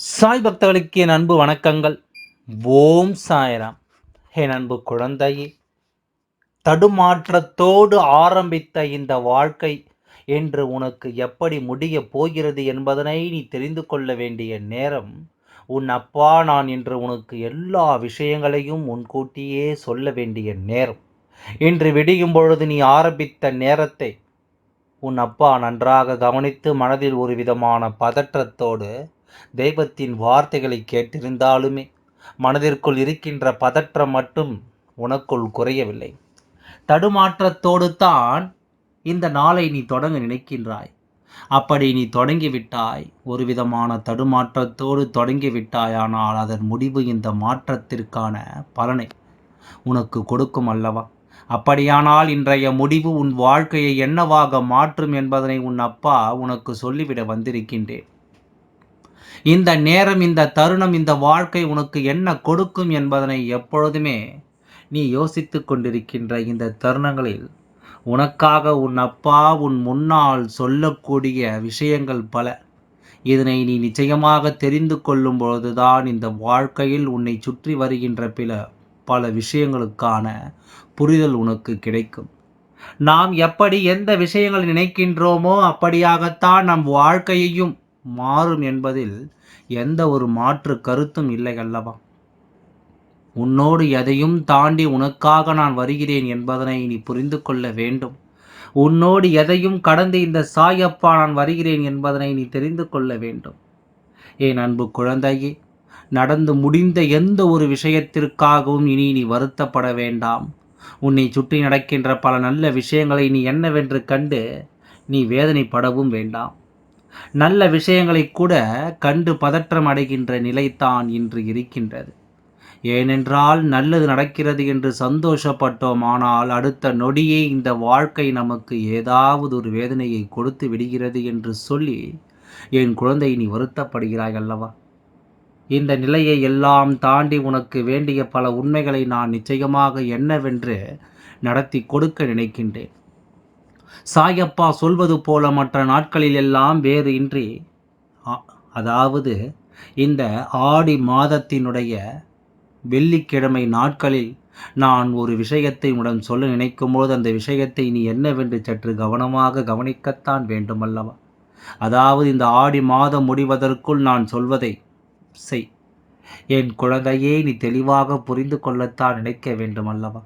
சாய் பக்தர்களுக்கு என் அன்பு வணக்கங்கள். ஓம் சாய்ராம். என் அன்பு குழந்தையே தடுமாற்றத்தோடு ஆரம்பித்த இந்த வாழ்க்கை என்று உனக்கு எப்படி முடியப் போகிறது என்பதனை நீ தெரிந்து கொள்ள வேண்டிய நேரம். உன் அப்பா நான் என்று உனக்கு எல்லா விஷயங்களையும் முன்கூட்டியே சொல்ல வேண்டிய நேரம். இன்று விடியும் பொழுது நீ ஆரம்பித்த நேரத்தை உன் அப்பா நன்றாக கவனித்து மனதில் ஒரு விதமான பதற்றத்தோடு தெய்வத்தின் வார்த்தைகளை கேட்டிருந்தாலுமே மனதிற்குள் இருக்கின்ற பதற்றம் மட்டும் உனக்குள் குறையவில்லை. தடுமாற்றத்தோடு தான் இந்த நாளை நீ தொடங்க நினைக்கின்றாய். அப்படி நீ தொடங்கிவிட்டாய் ஒரு விதமான தடுமாற்றத்தோடு தொடங்கிவிட்டாய் ஆனால் அதன் முடிவு இந்த மாற்றத்திற்கான பலனை உனக்கு கொடுக்கும் அல்லவா? அப்படியானால் இன்றைய முடிவு உன் வாழ்க்கையை என்னவாக மாற்றும் என்பதனை உன் அப்பா உனக்கு சொல்லிவிட வந்திருக்கின்றேன். இந்த நேரம் இந்த தருணம் இந்த வாழ்க்கை உனக்கு என்ன கொடுக்கும் என்பதனை எப்பொழுதுமே நீ யோசித்து கொண்டிருக்கின்ற இந்த தருணங்களில் உனக்காக உன் அப்பா உன் முன்னால் சொல்லக்கூடிய விஷயங்கள் பல. இதனை நீ நிச்சயமாக தெரிந்து கொள்ளும் பொழுதுதான் இந்த வாழ்க்கையில் உன்னை சுற்றி வருகின்ற பில பல விஷயங்களுக்கான புரிதல் உனக்கு கிடைக்கும். நாம் எப்படி எந்த விஷயங்கள் நினைக்கின்றோமோ அப்படியாகத்தான் நம் வாழ்க்கையையும் மாறும் என்பதில் எந்த ஒரு மாற்று கருத்தும் இல்லை அல்லவா? உன்னோடு எதையும் தாண்டி உனக்காக நான் வருகிறேன் என்பதனை நீ புரிந்து கொள்ள வேண்டும். உன்னோடு எதையும் கடந்து இந்த சாயப்பா நான் வருகிறேன் என்பதனை நீ தெரிந்து கொள்ள வேண்டும். என் அன்பு குழந்தையே நடந்து முடிந்த எந்த ஒரு விஷயத்திற்காகவும் இனி நீ வருத்தப்பட வேண்டாம். உன்னை சுற்றி நடக்கின்ற பல நல்ல விஷயங்களை நீ என்னவென்று கண்டு நீ வேதனைப்படவும் வேண்டாம். நல்ல விஷயங்களை கூட கண்டு பதற்றம் அடைகின்ற நிலைத்தான் இன்று இருக்கின்றது. ஏனென்றால் நல்லது நடக்கிறது என்று சந்தோஷப்பட்டோம் ஆனால் அடுத்த நொடியே இந்த வாழ்க்கை நமக்கு ஏதாவது ஒரு வேதனையை கொடுத்து விடுகிறது என்று சொல்லி என் குழந்தை நீ வருத்தப்படுகிறாய் அல்லவா? இந்த நிலையை எல்லாம் தாண்டி உனக்கு வேண்டிய பல உண்மைகளை நான் நிச்சயமாக என்னவென்று நடத்தி கொடுக்க நினைக்கின்றேன். சாயப்பா சொல்வது போல மற்ற நாட்களில் எல்லாம் வேறு இன்றி அதாவது இந்த ஆடி மாதத்தினுடைய வெள்ளிக்கிழமை நாட்களில் நான் ஒரு விஷயத்தை உடன் சொல்ல நினைக்கும் போது அந்த விஷயத்தை நீ என்னவென்று சற்று கவனமாக கவனிக்கத்தான் வேண்டுமல்லவா? அதாவது இந்த ஆடி மாதம் முடிவதற்குள் நான் சொல்வதை செய். என் குழந்தையே நீ தெளிவாக புரிந்து கொள்ளத்தான் நினைக்க வேண்டுமல்லவா?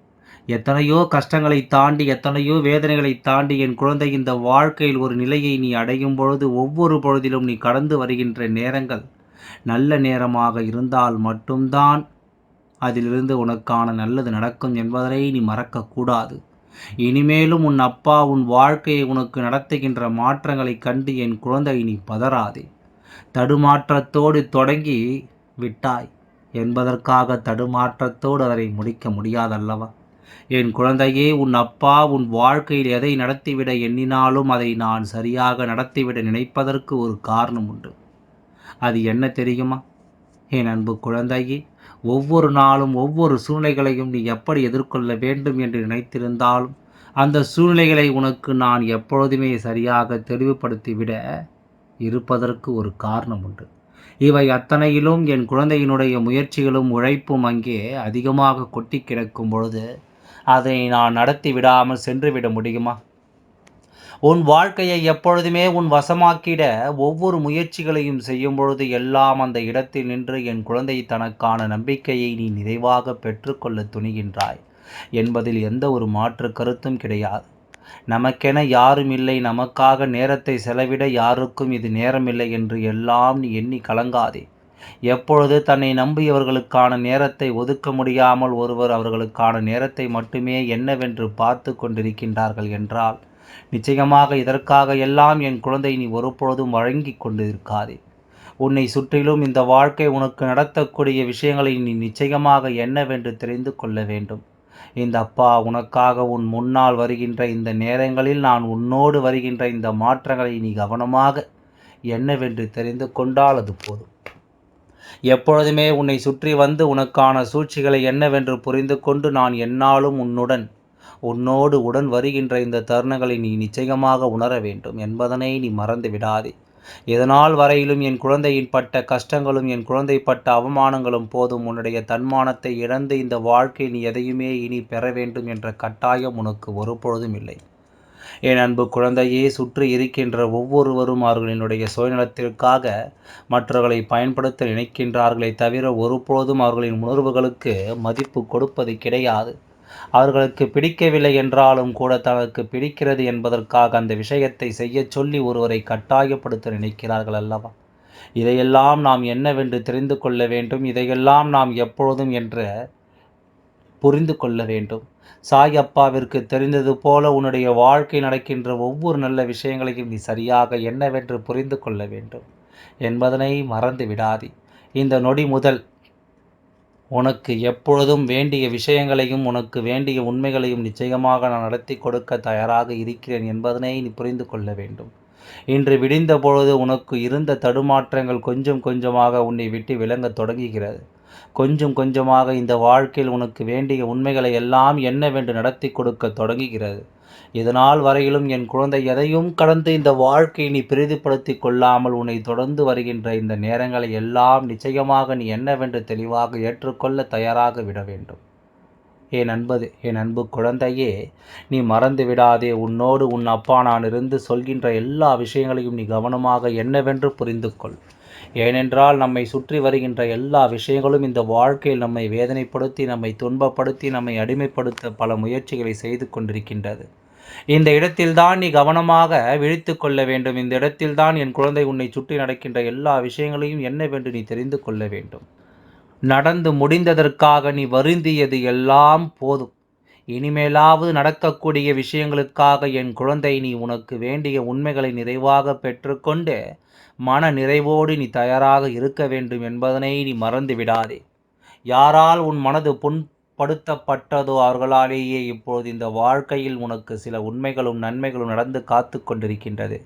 எத்தனையோ கஷ்டங்களை தாண்டி எத்தனையோ வேதனைகளை தாண்டி என் குழந்தை இந்த வாழ்க்கையில் ஒரு நிலையை நீ அடையும் பொழுது ஒவ்வொரு பொழுதிலும் நீ கடந்து வருகின்ற நேரங்கள் நல்ல நேரமாக இருந்தால் மட்டும்தான் அதிலிருந்து உனக்கான நல்லது நடக்கும் என்பதனை நீ மறக்கக்கூடாது. இனிமேலும் உன் அப்பா உன் வாழ்க்கையை உனக்கு நடத்துகின்ற மாற்றங்களை கண்டு என் குழந்தை நீ பதறாதே. தடுமாற்றத்தோடு தொடங்கி விட்டாய். என்பதற்காக தடுமாற்றத்தோடு அதனை முடிக்க முடியாதல்லவா? என் குழந்தையே உன் அப்பா உன் வாழ்க்கையில் எதை நடத்திவிட எண்ணினாலும் அதை நான் சரியாக நடத்திவிட நினைப்பதற்கு ஒரு காரணம் உண்டு. அது என்ன தெரியுமா? என் அன்பு குழந்தையே ஒவ்வொரு நாளும் ஒவ்வொரு சூழ்நிலைகளையும் நீ எப்படி எதிர்கொள்ள வேண்டும் என்று நினைத்திருந்தாலும் அந்த சூழ்நிலைகளை உனக்கு நான் எப்பொழுதுமே சரியாக தெளிவுபடுத்திவிட இருப்பதற்கு ஒரு காரணம் உண்டு. இவை அத்தனையிலும் என் குழந்தையினுடைய முயற்சிகளும் உழைப்பும் அங்கே அதிகமாக கொட்டி கிடக்கும் பொழுது அதை நான் நடத்தி விடாமல் சென்றுவிட முடியுமா? உன் வாழ்க்கையை எப்பொழுதுமே உன் வசமாக்கிட ஒவ்வொரு முயற்சிகளையும் செய்யும் பொழுது எல்லாம் அந்த இடத்தில் நின்று என் குழந்தை தனக்கான நம்பிக்கையை நீ நிறைவாக பெற்றுக்கொள்ள துணிகின்றாய் என்பதில் எந்த ஒரு மாற்று கருத்தும் கிடையாது. நமக்கென யாரும் இல்லை நமக்காக நேரத்தை செலவிட யாருக்கும் இது நேரமில்லை என்று எல்லாம் நீ எண்ணி கலங்காதே. எப்பொழுது தன்னை நம்பியவர்களுக்கான நேரத்தை ஒதுக்க முடியாமல் ஒருவர் அவர்களுக்கான நேரத்தை மட்டுமே என்னவென்று பார்த்து கொண்டிருக்கின்றார்கள் என்றால் நிச்சயமாக இதற்காக எல்லாம் என் குழந்தை நீ ஒருபொழுதும் வழங்கி கொண்டிருக்காதே. உன்னை சுற்றிலும் இந்த வாழ்க்கை உனக்கு நடத்தக்கூடிய விஷயங்களை நீ நிச்சயமாக என்னவென்று தெரிந்து கொள்ள வேண்டும். இந்த அப்பா உனக்காக உன் முன்னால் வருகின்ற இந்த நேரங்களில் நான் உன்னோடு வருகின்ற இந்த மாற்றங்களை நீ கவனமாக என்னவென்று தெரிந்து கொண்டால் அது போதும். எப்பொழுதுமே உன்னை சுற்றி வந்து உனக்கான சூழ்ச்சிகளை என்னவென்று புரிந்து கொண்டு நான் என்னாலும் உன்னுடன் உன்னோடு உடன் வருகின்ற இந்த தருணங்களை நீ நிச்சயமாக உணர வேண்டும். என்பதனை நீ மறந்து விடாதே. இதனால் வரையிலும் என் குழந்தையின் பட்ட கஷ்டங்களும் என் குழந்தை பட்ட அவமானங்களும் போதும். உன்னுடைய தன்மானத்தை இழந்து இந்த வாழ்க்கை நீ எதையுமே இனி பெற வேண்டும் என்ற கட்டாயம் உனக்கு ஒருபொழுதும் இல்லை. என் அன்பு குழந்தையே சுற்றி இருக்கின்ற ஒவ்வொருவரும் அவர்களினுடைய சுயநலத்திற்காக மற்றவர்களை பயன்படுத்த நினைக்கின்றார்களே தவிர ஒருபொழுதும் அவர்களின் உணர்வுகளுக்கு மதிப்பு கொடுப்பது கிடையாது. அவர்களுக்கு பிடிக்கவில்லை என்றாலும் கூட தனக்கு பிடிக்கிறது என்பதற்காக அந்த விஷயத்தை செய்யச் சொல்லி ஒருவரை கட்டாயப்படுத்த நினைக்கிறார்கள் அல்லவா? இதையெல்லாம் நாம் என்னவென்று தெரிந்து கொள்ள வேண்டும் இதையெல்லாம் நாம் எப்பொழுதும் என்று புரிந்து கொள்ள வேண்டும். சாய் அப்பாவிற்கு தெரிந்தது போல உன்னுடைய வாழ்க்கை நடக்கின்ற ஒவ்வொரு நல்ல விஷயங்களையும் நீ சரியாக என்னவென்று புரிந்து கொள்ள வேண்டும். என்பதனை மறந்து விடாதே. இந்த நொடி முதல் உனக்கு எப்பொழுதும் வேண்டிய விஷயங்களையும் உனக்கு வேண்டிய உண்மைகளையும் நிச்சயமாக நான் நடத்தி கொடுக்க தயாராக இருக்கிறேன் என்பதனை நீ புரிந்து கொள்ள வேண்டும். இன்று விடிந்த பொழுது உனக்கு இருந்த தடுமாற்றங்கள் கொஞ்சம் கொஞ்சமாக உன்னை விட்டு விளங்க தொடங்குகிறது. கொஞ்சம் கொஞ்சமாக இந்த வாழ்க்கையில் உனக்கு வேண்டிய உண்மைகளை எல்லாம் என்னவென்று நடத்தி கொடுக்க தொடங்குகிறது. இதனால் வரையிலும் என் குழந்தை எதையும் கடந்து இந்த வாழ்க்கையை நீ பிரதிப்படுத்தி கொள்ளாமல் உன்னை தொடர்ந்து வருகின்ற இந்த நேரங்களை எல்லாம் நிச்சயமாக நீ என்னவென்று தெளிவாக ஏற்றுக்கொள்ள தயாராக விட வேண்டும். என் அன்பது என் அன்பு குழந்தையே நீ மறந்து விடாதே. உன்னோடு உன் அப்பா நான் இருந்து சொல்கின்ற எல்லா விஷயங்களையும் நீ கவனமாக என்னவென்று புரிந்து கொள் ஏனென்றால் நம்மை சுற்றி வருகின்ற எல்லா விஷயங்களும் இந்த வாழ்க்கையில் நம்மை வேதனைப்படுத்தி நம்மை துன்பப்படுத்தி நம்மை அடிமைப்படுத்த பல முயற்சிகளை செய்து கொண்டிருக்கின்றது. இந்த இடத்தில்தான் நீ கவனமாக விழித்து கொள்ள வேண்டும். இந்த இடத்தில்தான் என் குழந்தை உன்னை சுற்றி நடக்கின்ற எல்லா விஷயங்களையும் என்னவென்று நீ தெரிந்து கொள்ள வேண்டும். நடந்து முடிந்ததற்காக நீ வருந்தியது எல்லாம் போதும். இனிமேலாவது நடக்கக்கூடிய விஷயங்களுக்காக என் குழந்தை நீ உனக்கு வேண்டிய உண்மைகளை நிறைவாக பெற்றுக்கொண்டு மன நிறைவோடு நீ தயாராக இருக்க வேண்டும் என்பதனை நீ மறந்து விடாதே. யாரால் உன் மனது புண்படுத்தப்பட்டதோ அவர்களாலேயே இப்பொழுது இந்த வாழ்க்கையில் உனக்கு சில உண்மைகளும் நன்மைகளும் நடந்து காத்து கொண்டிருக்கின்றது.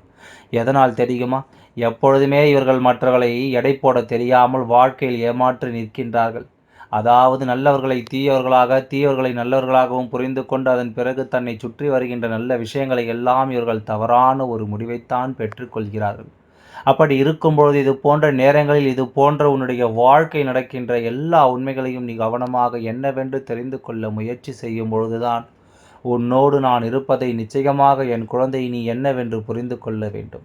எதனால் தெரியுமா? எப்பொழுதுமே இவர்கள் மற்றவர்களை எடை போட தெரியாமல் வாழ்க்கையில் ஏமாற்றி நிற்கின்றார்கள். அதாவது நல்லவர்களை தீயவர்களாக தீயவர்களை நல்லவர்களாகவும் புரிந்து கொண்டு அதன் பிறகு தன்னை சுற்றி வருகின்ற நல்ல விஷயங்களை எல்லாம் இவர்கள் தவறான ஒரு முடிவைத்தான் பெற்றுக்கொள்கிறார்கள் அப்படி இருக்கும்பொழுது இது போன்ற நேரங்களில் இது போன்ற உன்னுடைய வாழ்க்கை நடக்கின்ற எல்லா உண்மைகளையும் நீ கவனமாக என்னவென்று தெரிந்து கொள்ள முயற்சி செய்யும் பொழுதுதான் உன்னோடு நான் இருப்பதை நிச்சயமாக என் குழந்தை நீ என்னவென்று புரிந்து கொள்ள வேண்டும்.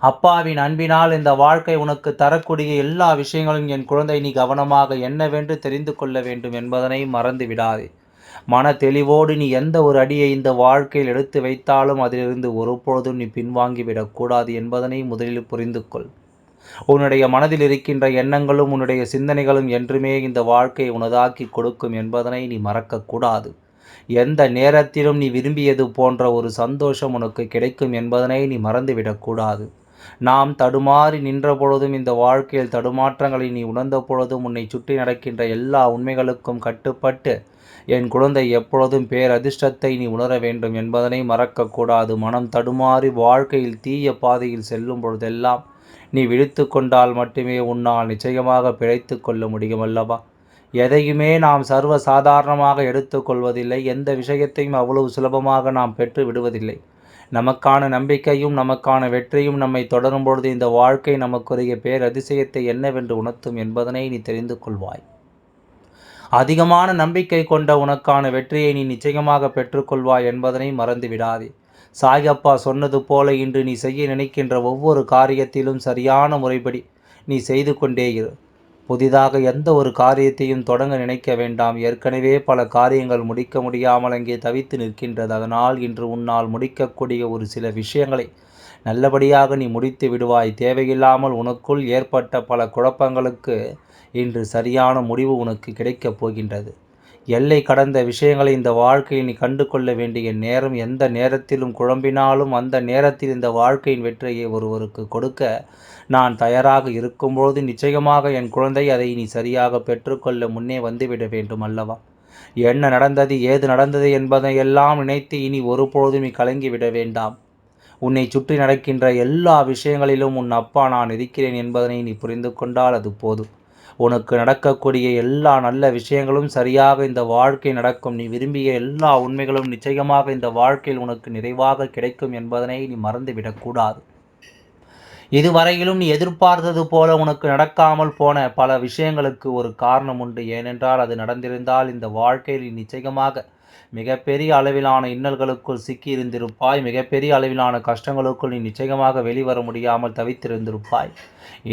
அப்பாவின் அன்பினால் இந்த வாழ்க்கை உனக்கு தரக்கூடிய எல்லா விஷயங்களும் என் குழந்தை நீ கவனமாக என்னவென்று தெரிந்து கொள்ள வேண்டும் என்பதனை மறந்து விடாதே. மன தெளிவோடு நீ எந்த ஒரு அடியை இந்த வாழ்க்கையில் எடுத்து வைத்தாலும் அதிலிருந்து ஒருபொழுதும் நீ பின்வாங்கிவிடக்கூடாது என்பதனை முதலில் புரிந்து கொள். உன்னுடைய மனதில் இருக்கின்ற எண்ணங்களும் உன்னுடைய சிந்தனைகளும் என்றுமே இந்த வாழ்க்கையை உனதாக்கி கொடுக்கும் என்பதனை நீ மறக்கக்கூடாது. எந்த நேரத்திலும் நீ விரும்பியது போன்ற ஒரு சந்தோஷம் உனக்கு கிடைக்கும் என்பதனை நீ மறந்துவிடக்கூடாது நாம் தடுமாறி நின்ற பொழுதும் இந்த வாழ்க்கையில் தடுமாற்றங்களை நீ உணர்ந்த பொழுதும் உன்னை சுற்றி நடக்கின்ற எல்லா உண்மைகளுக்கும் கட்டுப்பட்டு என் குழந்தை எப்பொழுதும் பேரதிர்ஷ்டத்தை நீ உணர வேண்டும் என்பதனை மறக்கக்கூடாது. மனம் தடுமாறி வாழ்க்கையில் தீய பாதையில் செல்லும் பொழுதெல்லாம் நீ விழித்து கொண்டால் மட்டுமே உன்னால் நிச்சயமாக பிழைத்து கொள்ள முடியும் அல்லவா? எதையுமே நாம் சர்வ சாதாரணமாக எடுத்துக்கொள்வதில்லை எந்த விஷயத்தையும் அவ்வளவு சுலபமாக நாம் பெற்று விடுவதில்லை. நமக்கான நம்பிக்கையும் நமக்கான வெற்றியும் நம்மை தொடரும் பொழுது இந்த வாழ்க்கை நமக்குரிய பேரதிசயத்தை என்னவென்று உணர்த்தும் என்பதனை நீ தெரிந்து கொள்வாய். அதிகமான நம்பிக்கை கொண்ட உனக்கான வெற்றியை நீ நிச்சயமாக பெற்றுக்கொள்வாய் என்பதனை மறந்து விடாதே. சாயப்பா சொன்னது போல இன்று நீ செய்ய நினைக்கின்ற ஒவ்வொரு காரியத்திலும் சரியான முறைப்படி நீ செய்து கொண்டே இரு. புதிதாக எந்த ஒரு காரியத்தையும் தொடங்க நினைக்க வேண்டாம். ஏற்கனவே பல காரியங்கள் முடிக்க முடியாமல் அங்கே தவித்து நிற்கின்றது. அதனால் இன்று உன்னால் முடிக்கக்கூடிய ஒரு சில விஷயங்களை நல்லபடியாக நீ முடித்து விடுவாய். தேவையில்லாமல் உனக்குள் ஏற்பட்ட பல குழப்பங்களுக்கு இன்று சரியான முடிவு உனக்கு கிடைக்கப் போகின்றது. எல்லை கடந்த விஷயங்களை இந்த வாழ்க்கையில் நீ கண்டு கொள்ள வேண்டிய நேரம் எந்த நேரத்திலும் குழம்பினாலும் அந்த நேரத்தில் இந்த வாழ்க்கையின் வெற்றியை ஒருவருக்கு கொடுக்க நான் தயாராக இருக்கும்போது நிச்சயமாக என் குழந்தை அதை நீ சரியாக பெற்றுக்கொள்ள முன்னே வந்துவிட வேண்டும் அல்லவா? என்ன நடந்தது ஏது நடந்தது என்பதை எல்லாம் நினைத்து இனி ஒருபொழுதும் நீ கலங்கிவிட வேண்டாம். உன்னை சுற்றி நடக்கின்ற எல்லா விஷயங்களிலும் உன் அப்பா நான் இருக்கிறேன் என்பதனை நீ புரிந்து கொண்டால் அது போதும். உனக்கு நடக்கக்கூடிய எல்லா நல்ல விஷயங்களும் சரியாக இந்த வாழ்க்கை நடக்கும். நீ விரும்பிய எல்லா உண்மைகளும் நிச்சயமாக இந்த வாழ்க்கையில் உனக்கு நிறைவாக கிடைக்கும் என்பதனை நீ மறந்துவிடக்கூடாது. இதுவரையிலும் நீ எதிர்பார்த்தது போல உனக்கு நடக்காமல் போன பல விஷயங்களுக்கு ஒரு காரணம் உண்டு. ஏனென்றால் அது நடந்திருந்தால் இந்த வாழ்க்கையில் நிச்சயமாக மிகப்பெரிய அளவிலான இன்னல்களுக்குள் சிக்கியிருந்திருப்பாய். மிகப்பெரிய அளவிலான கஷ்டங்களுக்குள் நீ நிச்சயமாக வெளிவர முடியாமல் தவித்திருந்திருப்பாய்.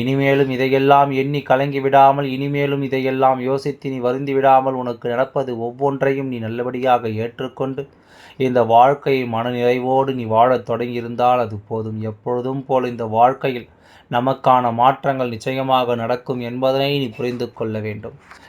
இனிமேலும் இதையெல்லாம் எண்ணி கலங்கி விடாமல் இனிமேலும் இதையெல்லாம் யோசித்து நீ வருந்தி விடாமல் உனக்கு நடப்பது ஒவ்வொன்றையும் நீ நல்லபடியாக ஏற்றுக்கொண்டு இந்த வாழ்க்கையை மனநிறைவோடு நீ வாழத் தொடங்கியிருந்தால் அது போதும். எப்பொழுதும் போல் இந்த வாழ்க்கையில் நமக்கான மாற்றங்கள் நிச்சயமாக நடக்கும் என்பதனை நீ புரிந்து கொள்ள வேண்டும்.